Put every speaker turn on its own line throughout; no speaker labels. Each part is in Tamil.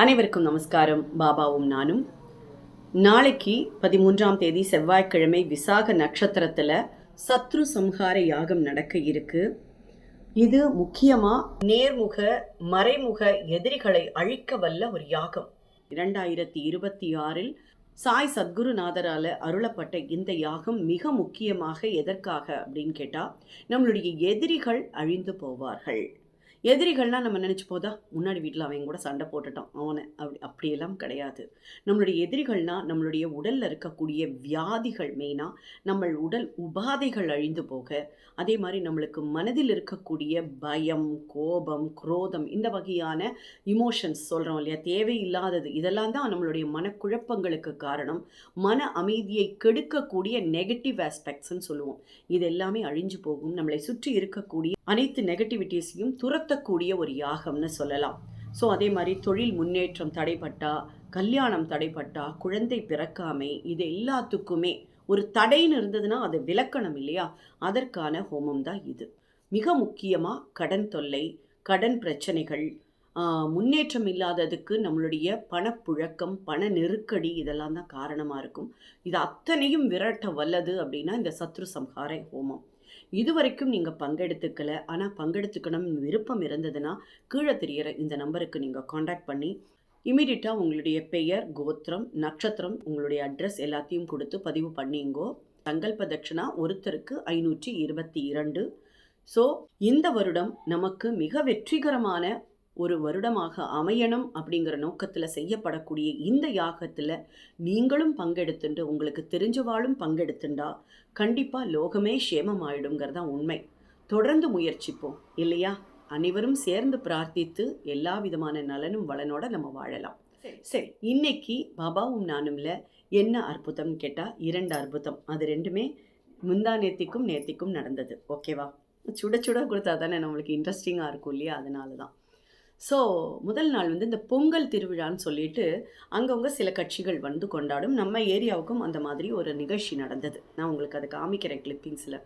அனைவருக்கும் நமஸ்காரம். பாபாவும் நானும். நாளைக்கு பதிமூன்றாம் தேதி செவ்வாய்க்கிழமை விசாக நட்சத்திரத்தில் சத்ரு சம்ஹார யாகம் நடக்க இருக்கு. இது முக்கியமாக நேர்முக மறைமுக எதிரிகளை அழிக்க வல்ல ஒரு யாகம். இரண்டாயிரத்தி இருபத்தி ஆறில் சாய் சத்குருநாதரால் அருளப்பட்ட இந்த யாகம் மிக முக்கியமாக எதற்காக அப்படின்னு கேட்டால் நம்மளுடைய எதிரிகள் அழிந்து போவார்கள். எதிரிகள்லாம் நம்ம நினச்சி போதா முன்னாடி வீட்டில் அவன் கூட சண்டை போட்டுட்டான் அவனை. அப்படி அப்படியெல்லாம் கிடையாது. நம்மளுடைய எதிரிகள்னால் நம்மளுடைய உடலில் இருக்கக்கூடிய வியாதிகள் மெயினாக நம்ம உடல் உபாதைகள் அழிந்து போக அதே மாதிரி நம்மளுக்கு மனதில் இருக்கக்கூடிய பயம் கோபம் குரோதம் இந்த வகையான இமோஷன்ஸ் சொல்கிறோம் இல்லையா? தேவையில்லாதது. இதெல்லாம் தான் நம்மளுடைய மனக்குழப்பங்களுக்கு காரணம். மன அமைதியை கெடுக்கக்கூடிய நெகட்டிவ் ஆஸ்பெக்ட்ஸ்ன்னு சொல்லுவோம். இது எல்லாமே அழிஞ்சு போகும். நம்மளை சுற்றி இருக்கக்கூடிய அனைத்து நெகட்டிவிட்டிஸையும் துரத்தக்கூடிய ஒரு யாகம்னு சொல்லலாம். ஸோ அதே மாதிரி தொழில் முன்னேற்றம் தடைப்பட்டா கல்யாணம் தடைப்பட்டா குழந்தை பிறக்காமை இது எல்லாத்துக்குமே ஒரு தடைன்னு இருந்ததுன்னா அது விளக்கணும் இல்லையா? அதற்கான ஹோமம் தான் இது. மிக முக்கியமாக கடன் தொல்லை கடன் பிரச்சனைகள் முன்னேற்றம் இல்லாததுக்கு நம்மளுடைய பணப்புழக்கம் பண நெருக்கடி இதெல்லாம் தான் காரணமாக இருக்கும். இது அத்தனையும் விரட்ட வல்லது அப்படின்னா இந்த சத்ரு சம்ஹார ஹோமம். இதுவரைக்கும் நீங்கள் பங்கெடுத்துக்கல. ஆனால் பங்கெடுத்துக்கணும் விருப்பம் இருந்ததுன்னா கீழே தெரிகிற இந்த நம்பருக்கு நீங்கள் காண்டாக்ட் பண்ணி இமீடியட்டாக உங்களுடைய பெயர் கோத்திரம் நட்சத்திரம் உங்களுடைய அட்ரஸ் எல்லாத்தையும் கொடுத்து பதிவு பண்ணிங்கோ. சங்கல்ப தட்சிணா ஒருத்தருக்கு ஐநூற்றி இருபத்தி இரண்டு. ஸோ இந்த வருடம் நமக்கு மிக வெற்றிகரமான ஒரு வருடமாக அமையணும் அப்படிங்கிற நோக்கத்தில் செய்யப்படக்கூடிய இந்த யாகத்தில் நீங்களும் பங்கெடுத்துண்டு உங்களுக்கு தெரிஞ்சவாளும் பங்கெடுத்துண்டா கண்டிப்பாக லோகமே சேமமாயிடுங்கிறது தான் உண்மை. தொடர்ந்து முயற்சிப்போம் இல்லையா? அனைவரும் சேர்ந்து பிரார்த்தித்து எல்லா விதமான நலனும் வளனோட நம்ம வாழலாம். சரி. இன்னைக்கு பாபாவும் நானும்ல என்ன அற்புதம்னு கேட்டால் இரண்டு அற்புதம். அது ரெண்டுமே முந்தா நேத்திக்கும் நேத்திக்கும் நடந்தது. ஓகேவா? சுட சுட கொடுத்தா தானே நம்மளுக்கு இன்ட்ரெஸ்டிங்காக இருக்கும் இல்லையா? அதனால தான் ஸோ முதல் நாள் வந்து இந்த பொங்கல் திருவிழான்னு சொல்லிட்டு அங்கவங்க சில கட்சிகள் வந்து கொண்டாடும். நம்ம ஏரியாவுக்கும் அந்த மாதிரி ஒரு நிகழ்ச்சி நடந்தது. நான் உங்களுக்கு அதை காமிக்கிறேன் கிளிப்பிங்ஸில்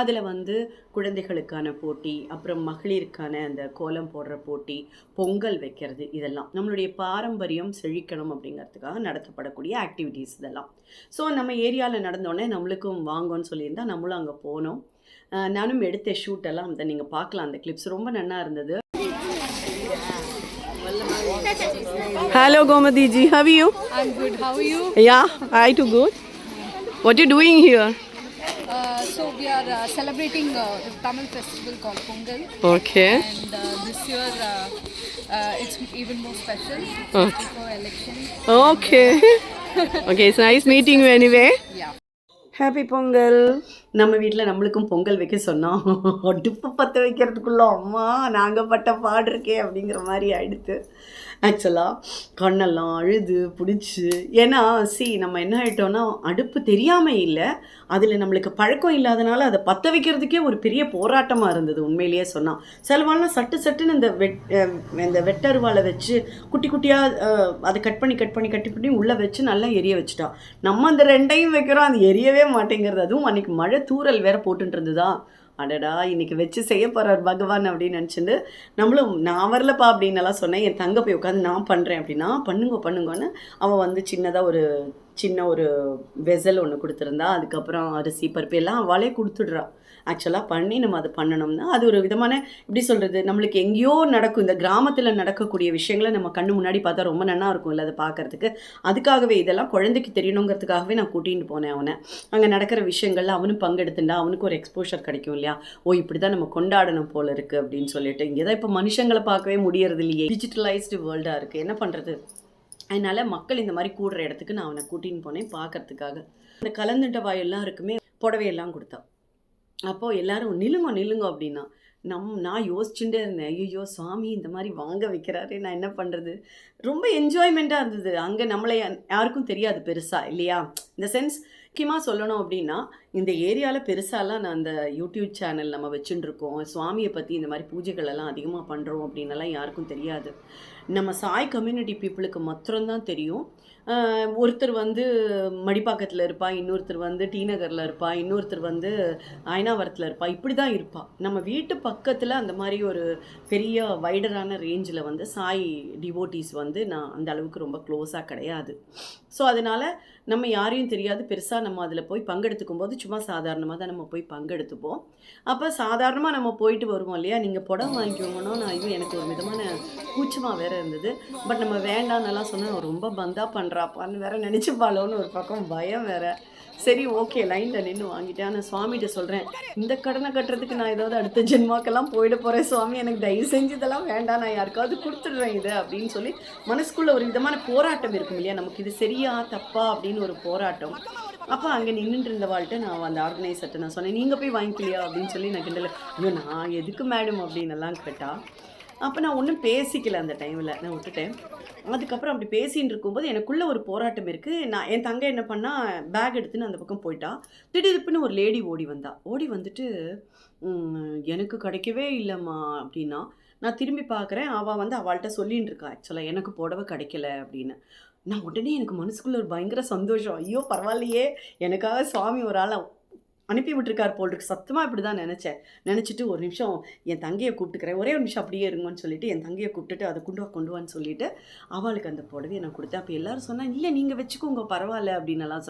அதில் வந்து குழந்தைகளுக்கான போட்டி அப்புறம் மகளிருக்கான அந்த கோலம் போடுற போட்டி பொங்கல் வைக்கிறது இதெல்லாம். நம்மளுடைய பாரம்பரியம் செழிக்கணும் அப்படிங்கிறதுக்காக நடத்தப்படக்கூடிய ஆக்டிவிட்டீஸ் இதெல்லாம். ஸோ நம்ம ஏரியாவில் நடந்தோடனே நம்மளுக்கும் வாங்கோன்னு சொல்லியிருந்தால் நம்மளும் அங்கே போனோம். நானும் எடுத்த ஷூட் எல்லாம் அதை நீங்கள் பார்க்கலாம். அந்த கிளிப்ஸ் ரொம்ப நல்லா இருந்தது. Hello Gomadi ji, how are you?
I'm good. How are you?
Yeah, I too good. What are you doing here?
Uh, so we are uh, celebrating uh, the Tamil festival called Pongal,
Okay.
and uh, this year uh, uh, it's even more special
Oh.
before election.
Okay. okay, it's nice meeting you anyway.
Yeah.
Happy Pongal நம்ம வீட்டில் நம்மளுக்கும் பொங்கல் வைக்க சொன்னோம் அடுப்பு பற்ற வைக்கிறதுக்குள்ள அம்மா நாங்கள் பட்ட பாடு இருக்கே அப்படிங்கிற மாதிரி ஆயிடுத்து ஆக்சுவலாக கண்ணெல்லாம் அழுது பிடிச்சி. ஏன்னா சி நம்ம என்ன ஆகிட்டோன்னா அடுப்பு தெரியாமல் இல்லை. அதில் நம்மளுக்கு பழக்கம் இல்லாதனால அதை பற்ற வைக்கிறதுக்கே ஒரு பெரிய போராட்டமாக இருந்தது உண்மையிலேயே சொன்னால் சிலவாள்லாம் சட்டு சட்டுன்னு இந்த வெட் இந்த வெட்டருவாலை வச்சு குட்டி குட்டியாக அதை கட் பண்ணி கட் பண்ணி கட்டி பண்ணி உள்ளே வச்சு நல்லா எரிய வச்சுட்டா. நம்ம அந்த ரெண்டையும் வைக்கிறோம் அது எரியவே மாட்டேங்கிறது. அதுவும் அன்றைக்கி மழை தூறல் வேற போட்டுட்டு இருந்ததா? அடடா இன்னைக்கு வச்சு செய்ய போகிறார் பகவான் அப்படின்னு நினச்சிட்டு நம்மளும் நான் வரலப்பா அப்படின்னு எல்லாம் சொன்னேன். என் தங்க போய் உட்காந்து நான் பண்ணுறேன் அப்படின்னா பண்ணுங்க பண்ணுங்கன்னு அவன் வந்து சின்னதாக ஒரு சின்ன ஒரு வெசல் ஒன்று கொடுத்துருந்தா அதுக்கப்புறம் அரிசி பருப்பு எல்லாம் அவளே கொடுத்துடுறான் ஆக்சுவலாக பண்ணி நம்ம அதை பண்ணணும்னா அது ஒரு விதமான எப்படி சொல்கிறது நம்மளுக்கு எங்கேயோ நடக்கும் இந்த கிராமத்தில் நடக்கக்கூடிய விஷயங்களை நம்ம கண்ணு முன்னாடி பார்த்தா ரொம்ப நல்லா இருக்கும் இல்லை அதை பார்க்குறதுக்கு. அதுக்காகவே இதெல்லாம் குழந்தைக்கு தெரியணுங்கிறதுக்காகவே நான் கூட்டிகிட்டு போனேன் அவனை. அங்கே நடக்கிற விஷயங்கள்ல அவனும் பங்கெடுத்துட்டா அவனுக்கு ஒரு எக்ஸ்போஷர் கிடைக்கும் இல்லையா? ஓ இப்படி தான் நம்ம கொண்டாடணும் போல இருக்குது அப்படின்னு சொல்லிட்டு இங்கே தான் இப்போ மனுஷங்களை பார்க்கவே முடியறது இல்லையே. டிஜிட்டலைஸ்டு வேர்ல்டாக இருக்குது என்ன பண்ணுறது அதனால் மக்கள் இந்த மாதிரி கூடுற இடத்துக்கு நான் அவனை கூட்டின்னு போனேன் பார்க்கறதுக்காக. அந்த கலந்துட்ட வாயெல்லாம் எல்லாருக்குமே புடவையெல்லாம் கொடுத்தா. அப்போது எல்லாரும் நில்லுங்க நில்லுங்க அப்படின்னா நம் நான் யோசிச்சுட்டே இருந்தேன். ஐயோ சுவாமி இந்த மாதிரி வாங்க வைக்கிறாரு நான் என்ன பண்ணுறது ரொம்ப என்ஜாய்மெண்ட்டாக இருந்தது. அங்கே நம்மளை யாருக்கும் தெரியாது பெருசாக இல்லையா? இந்த சென்ஸ் முக்கியமாக சொல்லணும் அப்படின்னா இந்த ஏரியாவில் பெருசாலாம் நான் அந்த யூடியூப் சேனல் நம்ம வச்சுட்டுருக்கோம் சுவாமியை பற்றி இந்த மாதிரி பூஜைகள் எல்லாம் அதிகமாக பண்ணுறோம் அப்படின்னலாம் யாருக்கும் தெரியாது. நம்ம சாய் கம்யூனிட்டி பீப்புளுக்கு மாத்திரம்தான் தெரியும். ஒருத்தர் வந்து மடிப்பாக்கத்தில் இருப்பா இன்னொருத்தர் வந்து டி நகரில் இருப்பா இன்னொருத்தர் வந்து அயனாவரத்தில் இருப்பா. இப்படி தான் இருப்பா. நம்ம வீட்டு பக்கத்தில் அந்த மாதிரி ஒரு பெரிய வைடரான ரேஞ்சில் வந்து சாய் டிவோட்டீஸ் வந்து நான் அந்த அளவுக்கு ரொம்ப க்ளோஸாக கிடையாது. ஸோ அதனால் நம்ம யாரையும் தெரியாது. பெருசாக நம்ம அதில் போய் பங்கெடுத்துக்கும் போது சும்மா சாதாரணமாக தான் நம்ம போய் பங்கெடுத்துப்போம். அப்போ சாதாரணமாக நம்ம போயிட்டு வருவோம் இல்லையா? நீங்கள் புடவை வாங்கிக்கோங்கன்னா நான் ஐயோ எனக்கு ஒரு விதமான கூச்சமாக வேறு இருந்தது. பட் நம்ம வேண்டாம்னெல்லாம் சொன்னால் ரொம்ப பந்தா பண்ணுறாப்பான்னு வேற நினச்சிப்பாளோன்னு ஒரு பக்கம் பயம் வேறு. சரி ஓகே லைனில் நின்று வாங்கிட்டேன். ஆனால் சுவாமிகிட்ட சொல்கிறேன் இந்த கடனை கட்டுறதுக்கு நான் ஏதாவது அடுத்த ஜென்மாக்கெல்லாம் போயிட போகிறேன் சுவாமி. எனக்கு தயவு செஞ்சு இதெல்லாம் வேண்டாம் நான் யாருக்காவது கொடுத்துடுறேன் இது அப்படின்னு சொல்லி மனசுக்குள்ள ஒரு விதமான போராட்டம் இருக்கும் இல்லையா? நமக்கு இது சரியா தப்பா அப்படின்னு ஒரு போராட்டம். அப்போ அங்கே நின்றுட்டு இருந்தவாள்கிட்ட நான் அந்த ஆர்கனைசர்கிட்ட நான் சொன்னேன் நீங்கள் போய் வாங்கிக்கலையா? அப்படின்னு சொல்லி நான் கிண்டல ஐயோ நான் எதுக்கு மேடம் அப்படின்னு எல்லாம் கேட்டா அப்போ நான் ஒன்றும் பேசிக்கல அந்த டைமில் நான் விட்டுட்டேன். அதுக்கப்புறம் அப்படி பேசின்னு இருக்கும்போது எனக்குள்ளே ஒரு போராட்டம் இருக்குது நான் என் தங்கை என்ன பண்ணா பேக் எடுத்துன்னு அந்த பக்கம் போயிட்டா. திடீர்னு ஒரு லேடி ஓடி வந்தா. ஓடி வந்துட்டு எனக்கு கிடைக்கவே இல்லைம்மா அப்படின்னா நான் திரும்பி பார்க்குறேன் அவள் வந்து அவள்கிட்ட சொல்லின்னு இருக்கா. ஆக்சுவலாக எனக்கு புடவை கிடைக்கல அப்படின்னு. நான் உடனே எனக்கு மனசுக்குள்ளே ஒரு பயங்கர சந்தோஷம். ஐயோ பரவாயில்லையே. எனக்காக சுவாமி ஒரு ஆள் அனுப்பி விட்டுருக்கார் போல் இருக்கு சத்தமாக இப்படி தான் நினச்சேன். நினச்சிட்டு ஒரு நிமிஷம் என் தங்கையை கூப்பிட்டுக்கிறேன். ஒரே ஒரு நிமிஷம் அப்படியே இருங்கன்னு சொல்லிட்டு என் தங்கையை கூப்பிட்டுட்டு அதை கொண்டு வா கொண்டு வான்னு சொல்லிட்டு அவளுக்கு அந்த புடவையை நான் கொடுத்தேன். அப்போ எல்லாரும் சொன்னால் இல்லை நீங்கள் வச்சுக்கோங்க பரவாயில்ல அப்படின்னு எல்லாம்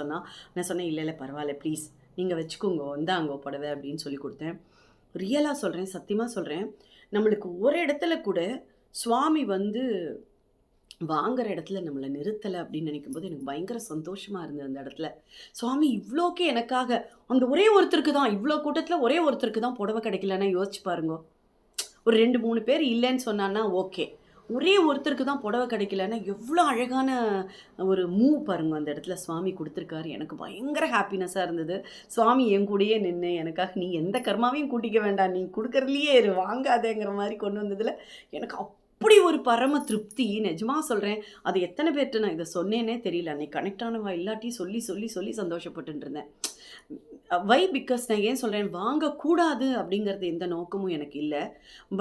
நான் சொன்னேன் இல்லை இல்லை பரவாயில்ல ப்ளீஸ் நீங்கள் வச்சுக்கோங்க வந்தாங்கோ புடவை அப்படின்னு சொல்லி கொடுத்தேன். ரியலாக சொல்கிறேன் சத்தியமாக சொல்கிறேன் நம்மளுக்கு ஒரு இடத்துல கூட சுவாமி வந்து வாங்குற இடத்துல நம்மளை நிறுத்தலை அப்படின்னு நினைக்கும்போது எனக்கு பயங்கர சந்தோஷமாக இருந்தது அந்த இடத்துல. சுவாமி இவ்வளோக்கே எனக்காக அந்த ஒரே ஒருத்தருக்கு தான் இவ்வளோ கூட்டத்தில் ஒரே ஒருத்தருக்கு தான் புடவை கிடைக்கலன்னா யோசிச்சு பாருங்க. ஒரு ரெண்டு மூணு பேர் இல்லைன்னு சொன்னான்னா ஓகே. ஒரே ஒருத்தருக்கு தான் புடவை கிடைக்கலன்னா எவ்வளோ அழகான ஒரு மூவ் பாருங்க அந்த இடத்துல சுவாமி கொடுத்துருக்காரு. எனக்கு பயங்கர ஹாப்பினஸ்ஸாக இருந்தது. சுவாமி என் கூடயே நின்று எனக்காக நீ எந்த கர்மாவையும் கூட்டிக்க வேண்டாம். நீ கொடுக்குறதுலையே வாங்காதேங்கிற மாதிரி கொண்டு வந்ததில் எனக்கு அப்படி ஒரு பரம திருப்தி நிஜமாக சொல்கிறேன் அது எத்தனை பேர்கிட்ட நான் இதை சொன்னேனே தெரியல. அன்னைக்கு கனெக்ட் ஆனவா இல்லாட்டி சொல்லி சொல்லி சொல்லி சந்தோஷப்பட்டுருந்தேன் வை பிகாஸ் நான் ஏன் சொல்கிறேன் வாங்கக்கூடாது அப்படிங்கிறது எந்த நோக்கமும் எனக்கு இல்லை.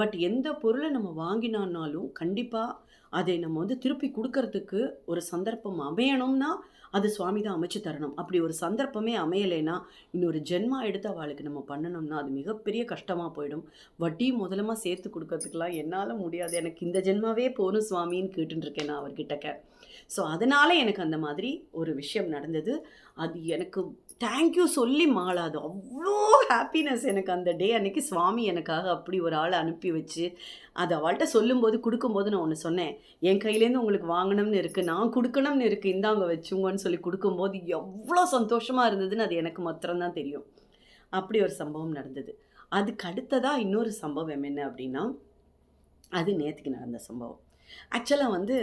பட் எந்த பொருளை நம்ம வாங்கினான்னாலும் கண்டிப்பாக அதை நம்ம வந்து திருப்பி கொடுக்கறதுக்கு ஒரு சந்தர்ப்பம் அமையணும்னா அது சுவாமி தான் அமைச்சு தரணும். அப்படி ஒரு சந்தர்ப்பமே அமையலைன்னா இன்னொரு ஜென்மா எடுத்து அவளுக்கு நம்ம பண்ணணும்னா அது மிகப்பெரிய கஷ்டமாக போயிடும். வட்டி முதலமாக சேர்த்து கொடுக்கறதுக்கெல்லாம் என்னால் முடியாது. எனக்கு இந்த ஜென்மாவே போகணும் சுவாமின்னு கேட்டுருக்கேன் இருக்கேன் நான் அவர்கிட்டக்க. ஸோ அதனால் எனக்கு அந்த மாதிரி ஒரு விஷயம் நடந்தது. அது எனக்கு தேங்க்யூ சொல்லி மாளாது. அவ்வளோ ஹாப்பினஸ் எனக்கு அந்த டே அன்னைக்கு சுவாமி எனக்காக அப்படி ஒரு ஆளை அனுப்பி வச்சு அதை அவள்கிட்ட சொல்லும்போது கொடுக்கும்போது நான் ஒன்று சொன்னேன். என் கையிலேருந்து உங்களுக்கு வாங்கணும்னு இருக்குது நான் கொடுக்கணும்னு இருக்குது இந்தாங்க வச்சுங்கன்னு சொல்லி கொடுக்கும்போது எவ்வளோ சந்தோஷமாக இருந்ததுன்னு அது எனக்கு மாத்திரம்தான் தெரியும். அப்படி ஒரு சம்பவம் நடந்தது. அதுக்கு அடுத்ததாக இன்னொரு சம்பவம் என்ன அப்படின்னா அது நேற்றுக்கு நடந்த சம்பவம். ஆக்சுவலாக வந்து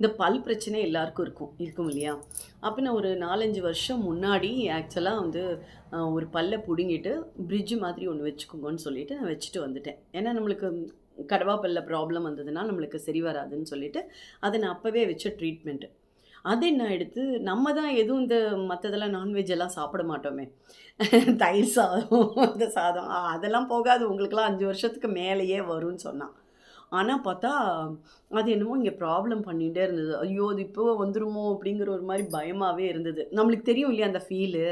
இந்த பல் பிரச்சனை எல்லாருக்கும் இருக்கும் இருக்கும் இல்லையா? அப்போ நான் ஒரு நாலஞ்சு வருஷம் முன்னாடி ஆக்சுவலாக வந்து ஒரு பல்லை பிடுங்கிட்டு பிரிட்ஜு மாதிரி ஒன்று வச்சுக்கோங்கன்னு சொல்லிட்டு நான் வச்சுட்டு வந்துட்டேன். ஏன்னா நம்மளுக்கு கடவாப்பல்ல ப்ராப்ளம் வந்ததுன்னா நம்மளுக்கு சரி வராதுன்னு சொல்லிட்டு அதை நான் அப்போவே வச்ச ட்ரீட்மெண்ட்டு அதை என்ன எடுத்து நம்ம தான் எதுவும் இந்த மற்றதெல்லாம் நான்வெஜ் எல்லாம் சாப்பிட மாட்டோமே. தயிர் சாதம் இந்த சாதம் அதெல்லாம் போகாது. உங்களுக்கெல்லாம் அஞ்சு வருஷத்துக்கு மேலேயே வரும்னு சொன்னான். ஆனால் பார்த்தா அது என்னமோ இங்கே ப்ராப்ளம் பண்ணிகிட்டே இருந்தது. ஐயோ அது இப்போ வந்துருமோ அப்படிங்கிற ஒரு மாதிரி பயமாகவே இருந்தது. நம்மளுக்கு தெரியும் இல்லையா அந்த ஃபீலு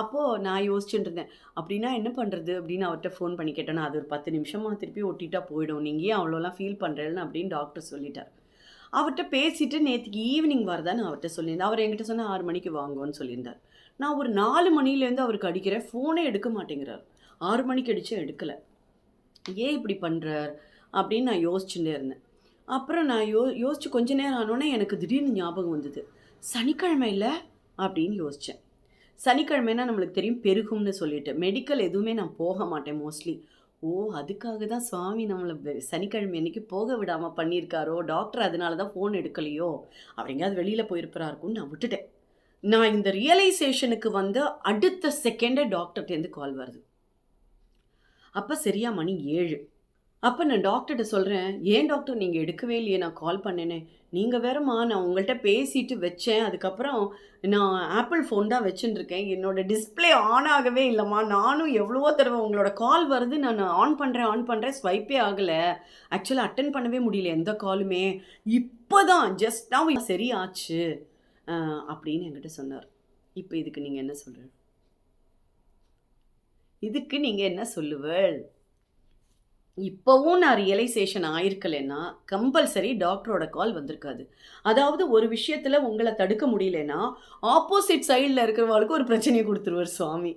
அப்போது நான் யோசிச்சுட்டு இருந்தேன். அப்படின்னா என்ன பண்ணுறது அப்படின்னு அவர்கிட்ட ஃபோன் பண்ணி கேட்டேன்னா அது ஒரு பத்து நிமிஷமாக திருப்பி ஒட்டிட்டா போயிடும். நீங்கள் ஏன் அவ்வளோலாம் ஃபீல் பண்ணுறேன்னு அப்படின்னு டாக்டர் சொல்லிட்டார். அவர்கிட்ட பேசிட்டு நேற்றுக்கு ஈவினிங் வரதான்னு அவர்கிட்ட சொல்லியிருந்தேன். அவர் என்கிட்ட சொன்னால் ஆறு மணிக்கு வாங்குவோன்னு சொல்லியிருந்தார். நான் ஒரு நாலு மணிலேருந்து அவருக்கு அடிக்கிறேன். ஃபோனே எடுக்க மாட்டேங்கிறார். ஆறு மணிக்கு அடித்தேன் எடுக்கலை. ஏன் இப்படி பண்ணுறார் அப்படின்னு நான் யோசிச்சுட்டே இருந்தேன். அப்புறம் நான் யோ யோசிச்சு கொஞ்ச நேரம் ஆனோடனே எனக்கு திடீர்னு ஞாபகம் வந்தது. சனிக்கிழமை இல்லை அப்படின்னு யோசித்தேன் சனிக்கிழமைனா நம்மளுக்கு தெரியும் பெருகும்னு சொல்லிட்டு. மெடிக்கல் எதுவுமே நான் போக மாட்டேன் மோஸ்ட்லி ஓ அதுக்காக தான் சுவாமி நம்மளை சனிக்கிழமை அன்னைக்கு போக விடாமல் பண்ணியிருக்காரோ? டாக்டர் அதனால தான் ஃபோன் எடுக்கலையோ? அப்படிங்கிறது வெளியில் போயிருப்பரா இருக்கும்னு நான் விட்டுட்டேன். நான் இந்த ரியலைசேஷனுக்கு வந்து அடுத்த செகண்டே டாக்டர்கிட்டேருந்து கால் வருது. அப்போ சரியா மணி ஏழு. அப்போ நான் டாக்டர்கிட்ட சொல்கிறேன் ஏன் டாக்டர் நீங்கள் எடுக்கவே இல்லையே? நான் கால் பண்ணேனே. நீங்கள் வேறம்மா நான் உங்கள்கிட்ட பேசிட்டு வச்சேன். அதுக்கப்புறம் நான் ஆப்பிள் ஃபோன் தான் வச்சுட்டுருக்கேன் என்னோட டிஸ்ப்ளே ஆன் ஆகவே இல்லைம்மா. நானும் எவ்வளவோ தடவை உங்களோட கால் வருது. நான் ஆன் பண்ணுறேன் ஆன் பண்ணுறேன் ஸ்வைப்பே ஆகலை. ஆக்சுவலாக அட்டன் பண்ணவே முடியல எந்த காலுமே இப்போ தான் ஜஸ்ட் now சரி ஆச்சு அப்படின்னு என்கிட்ட சொன்னார். இப்போ இதுக்கு நீங்கள் என்ன சொல்கிற இதுக்கு நீங்கள் என்ன சொல்லுவள்? இப்போவும் நான் ரியலைசேஷன் ஆயிருக்கலைன்னா கம்பல்சரி டாக்டரோட கால் வந்திருக்காது. அதாவது ஒரு விஷயத்தில் உங்களை தடுக்க முடியலன்னா ஆப்போசிட் சைடில் இருக்கிறவங்களுக்கு ஒரு பிரச்சனையை கொடுத்துருவார் சுவாமி.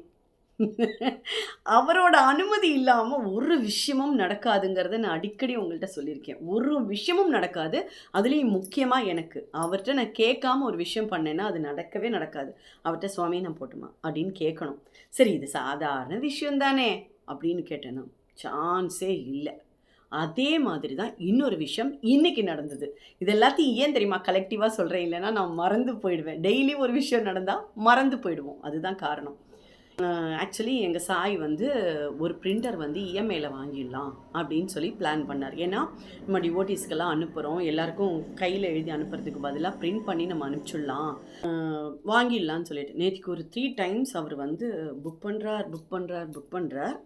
அவரோட அனுமதி இல்லாமல் ஒரு விஷயமும் நடக்காதுங்கிறத நான் அடிக்கடி உங்கள்கிட்ட சொல்லியிருக்கேன். ஒரு விஷயமும் நடக்காது அதுலேயும் முக்கியமாக எனக்கு. அவர்கிட்ட நான் கேட்காம ஒரு விஷயம் பண்ணேன்னா அது நடக்கவே நடக்காது. அவர்கிட்ட சுவாமி நான் போட்டுமா? அப்படின்னு கேட்கணும். சரி இது சாதாரண விஷயம் தானே அப்படின்னு கேட்டேன்னா சான்ஸே இல்லை. அதே மாதிரி தான் இன்னொரு விஷயம் இன்னைக்கு நடந்தது. இது எல்லாத்தையும் ஏன் தெரியுமா? கலெக்டிவாக சொல்கிறேன் இல்லைன்னா நான் மறந்து போயிடுவேன். டெய்லி ஒரு விஷயம் நடந்தால் மறந்து போயிடுவோம். அதுதான் காரணம். ஆக்சுவலி எங்கள் சாய் வந்து ஒரு பிரிண்டர் வந்து இஎம்ஐயில் வாங்கிடலாம் அப்படின்னு சொல்லி பிளான் பண்ணார். ஏன்னா நம்ம டிவோட்டிஸ்க்கெல்லாம் அனுப்புகிறோம் எல்லாருக்கும் கையில் எழுதி அனுப்புறதுக்கு பதிலாக பிரிண்ட் பண்ணி நம்ம அனுப்பிச்சிடலாம். வாங்கிடலான்னு சொல்லிட்டு. நேற்றுக்கு ஒரு த்ரீ டைம்ஸ் அவர் வந்து புக் பண்ணுறார் புக் பண்ணுறார் புக் பண்ணுறார்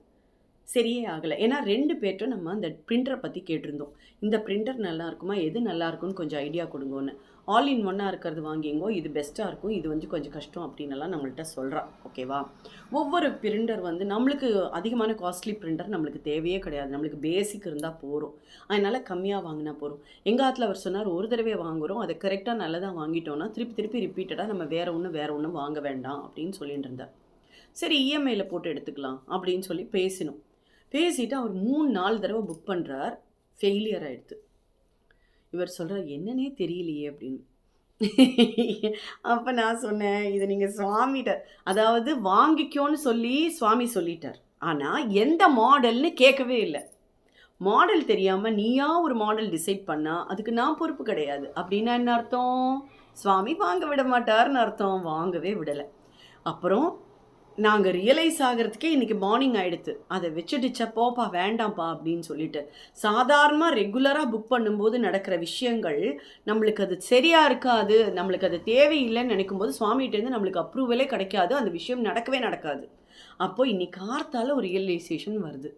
சரியே ஆகலை. ஏன்னா ரெண்டு பேர்ட்டும் நம்ம அந்த பிரிண்டரை பற்றி கேட்டிருந்தோம். இந்த பிரிண்டர் நல்லா இருக்குமா? எது நல்லா இருக்கும்னு கொஞ்சம் ஐடியா கொடுங்கன்னு. ஆல் இன் ஒன்னாக இருக்கிறது வாங்கிங்கோ இது பெஸ்ட்டாக இருக்கும் இது வந்து கொஞ்சம் கஷ்டம் அப்படின்னலாம் நம்மள்கிட்ட சொல்கிறான் ஓகேவா ஒவ்வொரு பிரிண்டர் வந்து நம்மளுக்கு அதிகமான காஸ்ட்லி பிரிண்டர் நம்மளுக்கு தேவையே கிடையாது. நம்மளுக்கு பேசிக் இருந்தால் போகிறோம் அதனால் கம்மியாக வாங்கினா போகிறோம் எங்கள் ஆத்தில் அவர் சொன்னார் ஒரு தடவை வாங்குகிறோம் அதை கரெக்டாக நல்லதாக வாங்கிட்டோம்னா திருப்பி திருப்பி ரிப்பீட்டடாக நம்ம வேறு ஒன்று வேறு ஒன்றும் வாங்க வேண்டாம் அப்படின்னு சொல்லிட்டு இருந்தார். சரி இஎம்ஐயில் போட்டு எடுத்துக்கலாம் அப்படின்னு சொல்லி பேசினோம். பேசிட்டு அவர் மூணு நாலு தடவை புக் பண்ணுறார் ஃபெயிலியர் ஆகிடுது இவர் சொல்கிறார் என்னன்னே தெரியலையே அப்படின்னு. அப்போ நான் சொன்னேன் இது நீங்கள் சுவாமிகிட்ட அதாவது வாங்கிக்கோன்னு சொல்லி சுவாமி சொல்லிட்டார். ஆனால் எந்த மாடல்னு கேட்கவே இல்லை. மாடல் தெரியாமல் நீயா ஒரு மாடல் டிசைட் பண்ணால் அதுக்கு நான் பொறுப்பு கிடையாது. அப்படின்னா என்ன அர்த்தம்? சுவாமி வாங்க விட மாட்டார்னு அர்த்தம். வாங்கவே விடலை. அப்புறம் நாங்கள் ரியலைஸ் ஆகிறதுக்கே இன்றைக்கி மார்னிங் ஆகிடுது அதை வச்சுடுச்சா போப்பா வேண்டாம்ப்பா அப்படின்னு சொல்லிட்டு. சாதாரணமாக ரெகுலராக புக் பண்ணும்போது நடக்கிற விஷயங்கள் நம்மளுக்கு அது சரியாக இருக்காது நம்மளுக்கு அது தேவையில்லைன்னு நினைக்கும்போது சுவாமிகிட்டேருந்து நம்மளுக்கு அப்ரூவலே கிடைக்காது அந்த விஷயம் நடக்கவே நடக்காது. அப்போது இன்னைக்கு கார்த்தால ஒரு ரியலைசேஷன் வருது.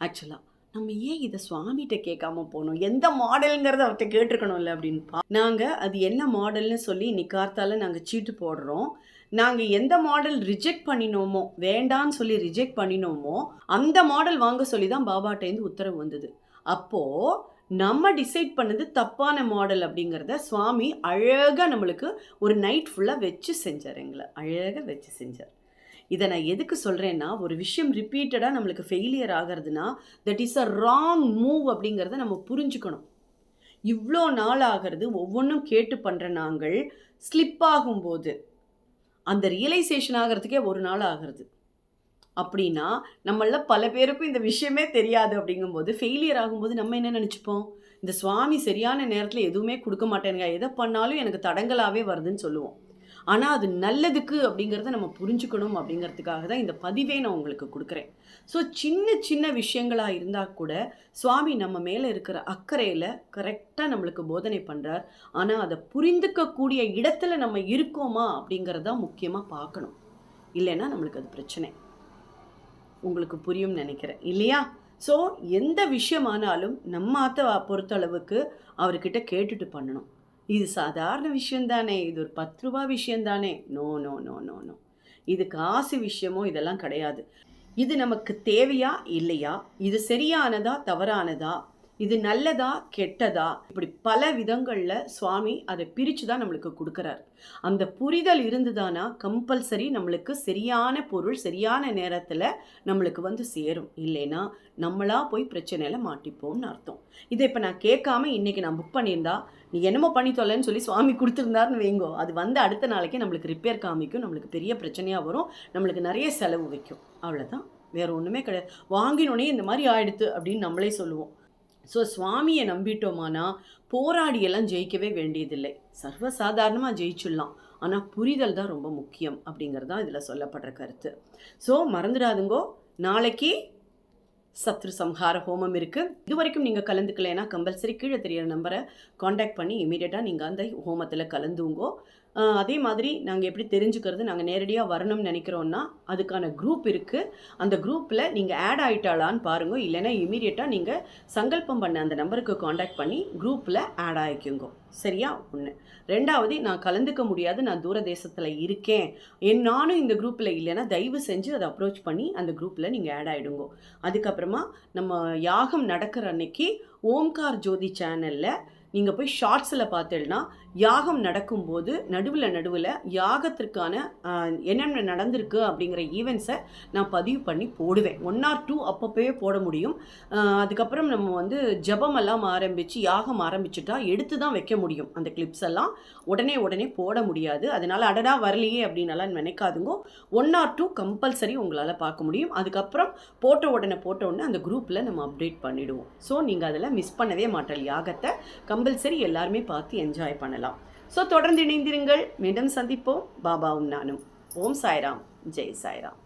ஆக்சுவலாக நம்ம ஏன் இதை சுவாமிகிட்ட கேட்காம போனோம்? எந்த மாடலுங்கிறத அவர்கிட்ட கேட்டிருக்கணும்ல அப்படின்னு நாங்கள் அது என்ன மாடல்னு சொல்லி இன்னைக்கு கார்த்தால நாங்கள் சீட்டு போடுறோம். நாங்கள் எந்த மாடல் ரிஜெக்ட் பண்ணினோமோ வேண்டான்னு சொல்லி ரிஜெக்ட் பண்ணினோமோ அந்த மாடல் வாங்க சொல்லி தான் பாபாட்டேருந்து உத்தரவு வந்தது. அப்போது நம்ம டிசைட் பண்ணது தப்பான மாடல் அப்படிங்கிறத சுவாமி அழகாக நம்மளுக்கு ஒரு நைட் ஃபுல்லாக வச்சு செஞ்சார் எங்களை. அழகாக வச்சு செஞ்சார். இதை நான் எதுக்கு சொல்கிறேன்னா ஒரு விஷயம் ரிப்பீட்டடாக நம்மளுக்கு failure ஆகிறதுனா that is a wrong move அப்படிங்கிறத நம்ம புரிஞ்சுக்கணும். இவ்வளோ நாள் ஆகிறது ஒவ்வொன்றும் கேட்டு பண்ணுற நாங்கள் ஸ்லிப் ஆகும்போது அந்த ரியலைசேஷன் ஆகிறதுக்கே ஒரு நாள் ஆகிறது. அப்படின்னா நம்மள பல பேருக்கும் இந்த விஷயமே தெரியாது அப்படிங்கும்போது ஃபெயிலியர் ஆகும்போது நம்ம என்ன நினச்சிப்போம்? இந்த சுவாமி சரியான நேரத்தில் எதுவுமே கொடுக்க மாட்டேனுங்க எதை பண்ணாலும் எனக்கு தடங்கலாகவே வருதுன்னு சொல்லுவோம். ஆனால் அது நல்லதுக்கு அப்படிங்கிறத நம்ம புரிஞ்சுக்கணும் அப்படிங்கிறதுக்காக தான் இந்த பதிவே நான் உங்களுக்கு கொடுக்குறேன். ஸோ சின்ன சின்ன விஷயங்களாக இருந்தால் கூட சுவாமி நம்ம மேலே இருக்கிற அக்கறையில் கரெக்டாக நம்மளுக்கு போதனை பண்ணுறார் ஆனால் அதை புரிந்துக்கக்கூடிய இடத்துல நம்ம இருக்கோமா அப்படிங்கிறத முக்கியமாக பார்க்கணும். இல்லைன்னா நம்மளுக்கு அது பிரச்சனை. உங்களுக்கு புரியும் நினைக்கிறேன். இல்லையா? ஸோ எந்த விஷயமானாலும் நம்ம ஆத்த பொறுத்தளவுக்கு அவர்கிட்ட கேட்டுட்டு பண்ணணும். இது சாதாரண விஷயம் தானே இது ஒரு பத்து ரூபா விஷயந்தானே no no no no no. இது காசு விஷயமோ இதெல்லாம் கிடையாது. இது நமக்கு தேவையா இல்லையா? இது சரியானதா தவறானதா? இது நல்லதா கெட்டதா? இப்படி பல விதங்களில் சுவாமி அதை பிரித்து தான் நம்மளுக்கு கொடுக்குறாரு. அந்த புரிதல் இருந்துதானா? கம்பல்சரி நம்மளுக்கு சரியான பொருள் சரியான நேரத்தில் நம்மளுக்கு வந்து சேரும். இல்லைன்னா நம்மளா போய் பிரச்சனையில் மாட்டிப்போம்னு அர்த்தம். இதை இப்போ நான் கேட்காம இன்றைக்கி நான் புக் பண்ணியிருந்தா நீ என்னமோ பண்ணி தொலைன்னு சொல்லி சுவாமி கொடுத்துருந்தாருன்னு வைங்கோ. அது வந்து அடுத்த நாளைக்கு நம்மளுக்கு ரிப்பேர் காமிக்கும். நம்மளுக்கு பெரிய பிரச்சனையாக வரும். நம்மளுக்கு நிறைய செலவு வைக்கும். அவ்வளோதான் வேறு ஒன்றுமே கிடையாது. வாங்கினோடனே இந்த மாதிரி ஆயிடுத்து அப்படின்னு நம்மளே சொல்லுவோம். ஸோ சுவாமியை நம்பிட்டோமானா போராடியெல்லாம் ஜெயிக்கவே வேண்டியதில்லை. சர்வசாதாரணமாக ஜெயிச்சிடலாம். ஆனால் புரிதல் தான் ரொம்ப முக்கியம் அப்படிங்கிறது தான் இதில் சொல்லப்படுற கருத்து. ஸோ மறந்துடாதுங்கோ. நாளைக்கு சத்ரு சம்ஹார ஹோமம் இருக்குது இது வரைக்கும் நீங்கள் கலந்துக்கலைன்னா கம்பல்சரி கீழே தெரியிற நம்பரை காண்டாக்ட் பண்ணி இமீடியட்டாக நீங்கள் அந்த ஹோமத்தில் கலந்துங்கோ. அதே மாதிரி நாங்கள் எப்படி தெரிஞ்சுக்கிறது நாங்கள் நேரடியாக வரணும்னு நினைக்கிறோன்னா அதுக்கான குரூப் இருக்குது அந்த குரூப்பில் நீங்கள் ஆட் ஆகிட்டாளான்னு பாருங்க. இல்லைன்னா இமீடியட்டாக நீங்கள் சங்கல்பம் பண்ண அந்த நம்பருக்கு காண்டாக்ட் பண்ணி குரூப்பில் ஆட் ஆகிக்குங்க சரியா? ஒன்று ரெண்டாவது நான் கலந்துக்க முடியாது. நான் தூர தேசத்தில் இருக்கேன். என் நானும் இந்த குரூப்பில் இல்லைன்னா தயவு செஞ்சு அதை அப்ரோச் பண்ணி அந்த குரூப்பில் நீங்கள் ஆட் ஆகிடுங்க அதுக்கப்புறமா நம்ம யாகம் நடக்கிற அன்னைக்கு ஓம்கார் ஜோதி சேனலில் நீங்கள் போய் ஷார்ட்ஸில் பார்த்தேன்னா யாகம் நடக்கும்போது நடுவில் நடுவில் யாகத்திற்கான என்னென்ன நடந்திருக்கு அப்படிங்கிற ஈவெண்ட்ஸை நான் பதிவு பண்ணி போடுவேன். ஒன் ஆர் டூ அப்பப்போவே போட முடியும். அதுக்கப்புறம் நம்ம வந்து ஜெபம் எல்லாம் ஆரம்பித்து யாகம் ஆரம்பிச்சுட்டா எடுத்து தான் வைக்க முடியும். அந்த கிளிப்ஸ் எல்லாம் உடனே உடனே போட முடியாது. அதனால் அடடா வரலையே அப்படின்னாலாம் நினைக்காதுங்க. ஒன் ஆர் டூ கம்பல்சரி உங்களால் பார்க்க முடியும். அதுக்கப்புறம் போட்ட உடனே போட்ட உடனே அந்த குரூப்பில் நம்ம அப்டேட் பண்ணிவிடுவோம் ஸோ நீங்கள் அதில் மிஸ் பண்ணவே மாட்டல் யாகத்தை கம்பல்சரி எல்லாருமே பார்த்து என்ஜாய் பண்ணலாம். ஸோ தொடர்ந்து இணைந்திருங்கள். மீண்டும் சந்திப்போம். பாபாவும் நானும். ஓம் சாய்ராம். ஜெய் சாய்ராம்.